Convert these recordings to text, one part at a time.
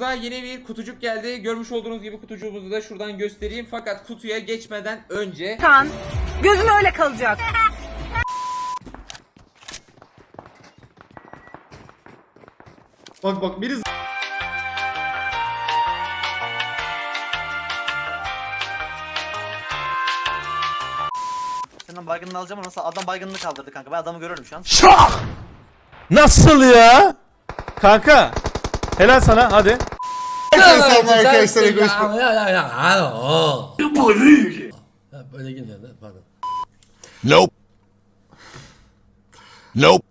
Hesabımıza yeni bir kutucuk geldi. Görmüş olduğunuz gibi kutucuğumuzu da şuradan göstereyim. Fakat kutuya geçmeden önce Tan. Gözüm öyle kalacak. Bak bak biri Senden baygınını alacağım ama nasıl adam baygınını kaldırdı kanka. Ben adamı görüyorum şu an. Nasıl ya? Kanka. Helal sana hadi. Selamlar arkadaşlar. Görüşmek Ya ya ya. Alo. Ha, Böyle gidiyor. Pardon. Nope. Nope.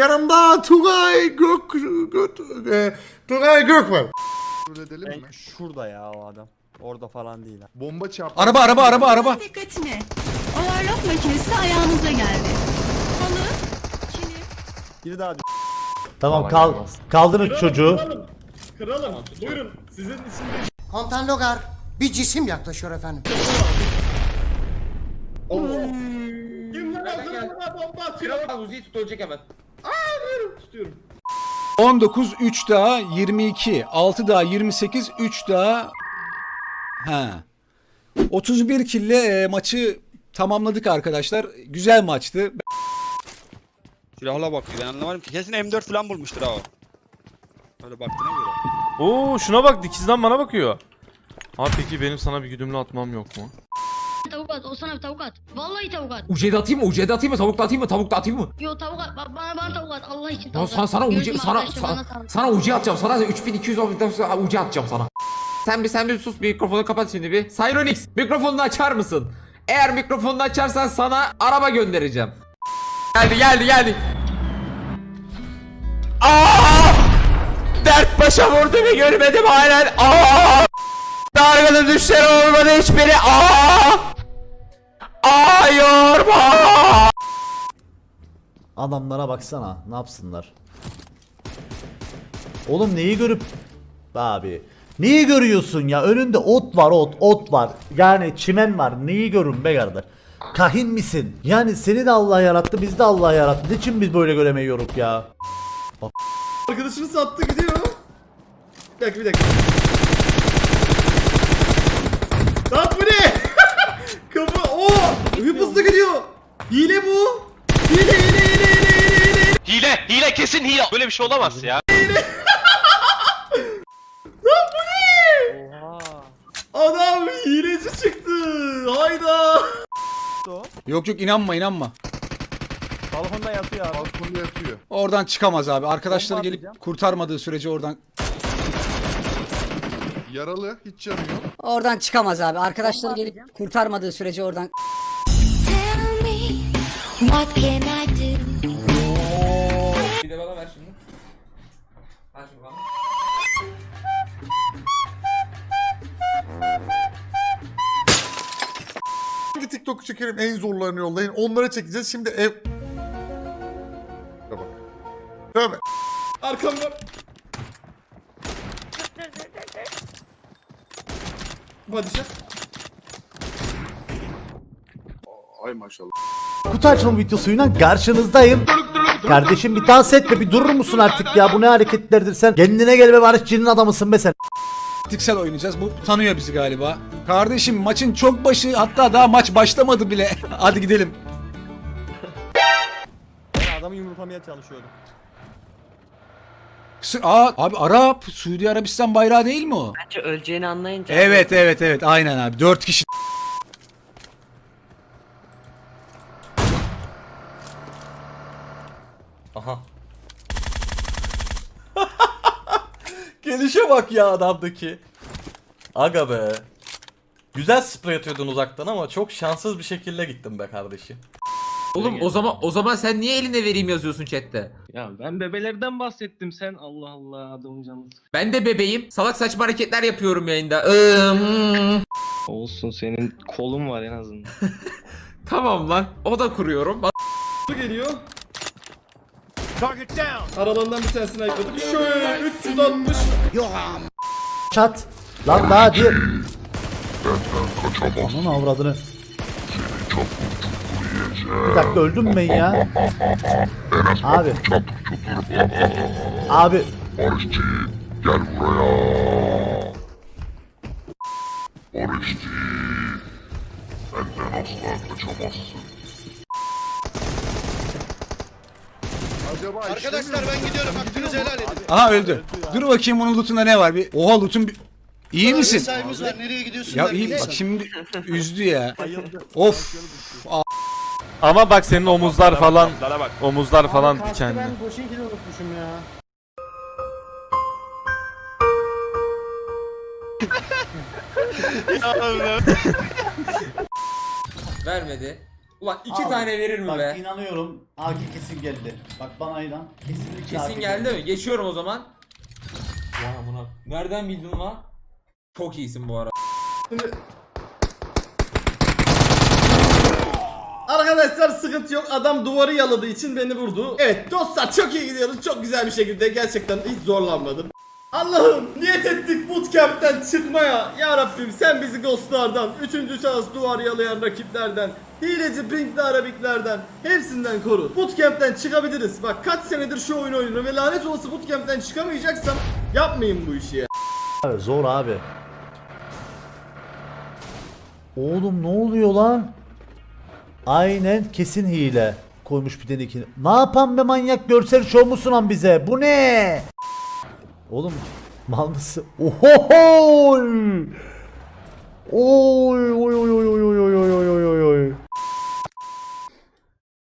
Yanımda Tugay Gök... Gök... e, Tugay Gök var. edelim mi? Şurada ya o adam. Orada falan değil. Bomba çarptı. Araba araba araba araba. Dikkatine. Overlock makinesi ayağınıza geldi. Halı, kilim, Biri daha Tamam kal kaldırın çocuğu. Kralım. Buyurun. Sizin isminiz. Kontan Logar bir cisim yaklaşıyor efendim. Bomba atıyor? Kral Uzi'yi tutulacak hemen. Tutuyorum. 19 3 daha 22 6 daha 28 3 daha ha 31 kille e, maçı tamamladık arkadaşlar. Güzel maçtı. Silahla bakıyor ben anlamadım ki. Kesin M4 falan bulmuştur ha o. Öyle baktığına göre. Oo şuna bak dikizden bana bakıyor. Abi peki benim sana bir güdümlü atmam yok mu? tavuk at. O sana bir tavuk at. Vallahi tavuk at. Ucede atayım mı? Ucede atayım mı? Tavuk da atayım mı? Tavuk da atayım mı? Yo tavuk at. Ba- Bana, bana tavuk at. Allah için Ya tavuk sana, at. sana ucu Gördüm sana arkadaşlar, sana, bana tavuk. sana ucu atacağım. Sana 3200 olmadan sonra ucu atacağım sana. Sen bir sen bir sus mikrofonu kapat şimdi bir. Cyronix mikrofonunu açar mısın? Eğer mikrofonunu açarsan sana araba göndereceğim. Geldi geldi geldi. Aa! Başa vurdu ve görmedim halen. Aa! Dargını düşler olmadı hiçbiri. Aa! Aa yorma! Adamlara baksana ne yapsınlar. Oğlum neyi görüp abi neyi görüyorsun ya önünde ot var ot ot var yani çimen var neyi görün be kardeş kahin misin yani seni de Allah yarattı biz de Allah yarattı niçin biz böyle göremiyoruz ya Arkadaşını sattı gidiyor. Bir dakika bir dakika. Lan bu ne? Kafa o hıp hızlı gidiyor. Hile bu. Hile hile hile hile hile hile. Hile! Hile kesin hile! Böyle bir şey olamaz ya. Lan bu ne? Adam hileci çıktı. Hayda. Yok yok inanma inanma. Balkonda yatıyor abi. Balkonda yatıyor. Oradan çıkamaz abi. Arkadaşları Bomba gelip atacağım. kurtarmadığı sürece oradan Yaralı hiç canı yok. Oradan çıkamaz abi. Arkadaşları gelip kurtarmadığı sürece oradan Tell me, what can I do? Bir de bana ver şimdi. Ver şimdi bana. Hangi TikTok'u çekerim en zorlarını yollayın. Onlara çekeceğiz. Şimdi ev... Tövbe. Tövbe. Arkamda. Padişah. Ay maşallah. kutu açılım videosuyla karşınızdayım kardeşim bir dans etme bir durur musun artık ya bu ne hareketlerdir sen kendine gel be Barış cinin adamısın be sen taktiksel oynayacağız. Bu tanıyor bizi galiba. Kardeşim maçın çok başı hatta daha maç başlamadı bile. Hadi gidelim. Ben adamı yumruklamaya çalışıyordum. Aa abi Arap, Suudi Arabistan bayrağı değil mi o? Bence öleceğini anlayınca. Evet evet evet aynen abi. Dört kişi. Aha. Gelişe bak ya adamdaki. Aga be. Güzel sprey atıyordun uzaktan ama çok şanssız bir şekilde gittin be kardeşim. Oğlum o zaman o zaman sen niye eline vereyim yazıyorsun chatte? Ya ben bebelerden bahsettim sen Allah Allah adamın canını Ben de bebeğim. Salak saçma hareketler yapıyorum yayında. Iıı, Olsun senin kolun var en azından. tamam lan. O da kuruyorum. Bu geliyor. Aralarından bir tanesini ayıkladık. Şöyle 360. Çat. Lan daha diye. Aman avradını. Bir dakika öldüm ben ya. Abi. Abi Barışçı gel buraya. Barışçı. Benden asla kaçamazsın. Arkadaşlar ben gidiyorum. Hakkınızı helal edin. Aha öldü. Dur bakayım bunun lootunda ne var bir. Oha lootun bir... İyi misin? Mesaimiz var. Nereye gidiyorsun? Ya iyi bak şimdi üzdü ya. Of. Ama bak senin omuzlar falan omuzlar falan dikenli. Vermedi. Ulan iki tane verir mi Bak be? inanıyorum. AK kesin geldi. Bak bana inan. Kesinlikle AK Kesin geldi mi? Geçiyorum o zaman. Ya amına. Nereden bildin lan? Çok iyisin bu ara. Arkadaşlar sıkıntı yok. Adam duvarı yaladığı için beni vurdu. Evet dostlar çok iyi gidiyoruz. Çok güzel bir şekilde gerçekten hiç zorlanmadım. Allah'ım niyet ettik bootcamp'ten çıkmaya. Ya Rabbim sen bizi ghostlardan, 3. şahıs duvar yalayan rakiplerden, hileci Brinkli Arabiklerden hepsinden koru. Bootcamp'ten çıkabiliriz. Bak kaç senedir şu oyunu oynuyorum ve lanet olası bootcamp'ten çıkamayacaksam yapmayın bu işi ya. Zor abi. Oğlum ne oluyor lan? Aynen kesin hile. Koymuş bir tane iki. Ne yapan be manyak görsel şov musun lan bize? Bu ne? Oğlum mal mısın? Ohohoy! Oy oy oy oy oy oy oy oy oy oy oy.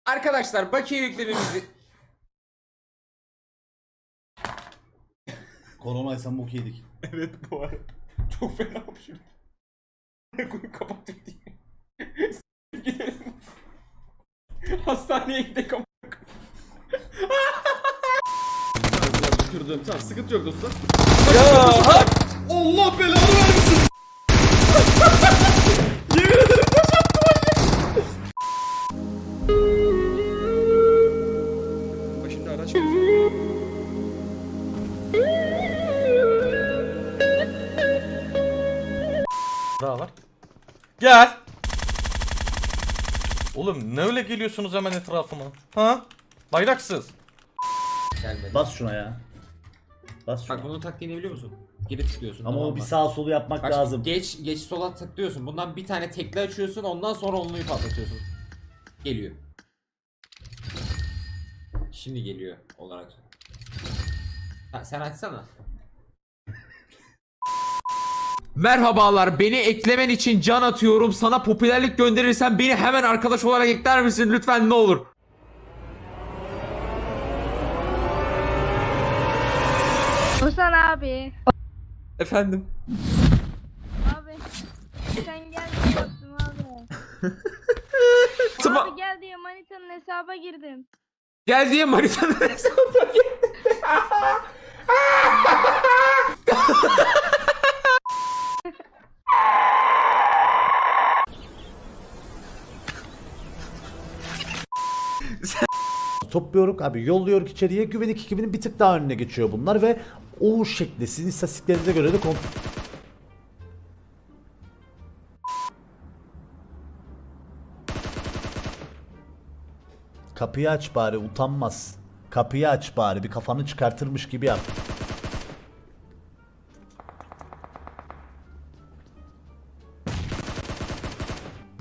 Arkadaşlar bakiye yüklememizi... Koronaysan bok yedik. evet bu arada. Çok fena hapşırdım. Koyu kapattık diye. Gidelim. Hastaneye gidelim. Kırdım. Tamam sıkıntı yok dostlar. Allah belanı versin. Yemin ederim Başında araç Daha var. Gel. Oğlum ne öyle geliyorsunuz hemen etrafıma? Ha? Bayraksız. Gelmedi. Bas şuna ya. Bas şuna. Bak bunun taktiğini biliyor musun? Geri tıklıyorsun. Ama tamam o bir sağ solu yapmak Bak lazım. Geç geç sola tıklıyorsun. Bundan bir tane tekli açıyorsun. Ondan sonra onluyu patlatıyorsun. Geliyor. Şimdi geliyor olarak. Ha, sen açsana. Merhabalar beni eklemen için can atıyorum sana popülerlik gönderirsen beni hemen arkadaş olarak ekler misin lütfen ne olur Ozan abi. Efendim Abi. Sen gel diyorsun abi. Tamam. Abi gel diye manitanın hesaba girdim. Gel diye manitanın hesabına gir. Topluyoruz abi yolluyoruz içeriye güvenlik ekibinin bir tık daha önüne geçiyor bunlar ve o şekli sizin istatistiklerinize göre de kont Kapıyı aç bari utanmaz. Kapıyı aç bari bir kafanı çıkartırmış gibi yap.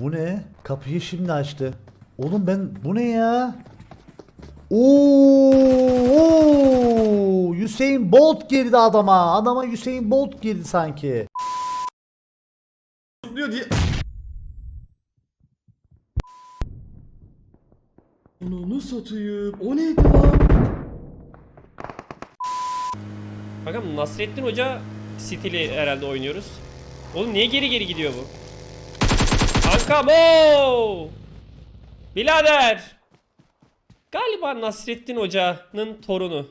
Bu ne? Kapıyı şimdi açtı. Oğlum ben bu ne ya? Oo, oo, Hüseyin Bolt girdi adama. Adama Hüseyin Bolt girdi sanki. diyor diye. Onu satayım. O neydi lan? Bakalım Nasrettin Hoca stili herhalde oynuyoruz. Oğlum niye geri geri gidiyor bu? Kankam ooo! Birader! Galiba Nasrettin Hoca'nın torunu.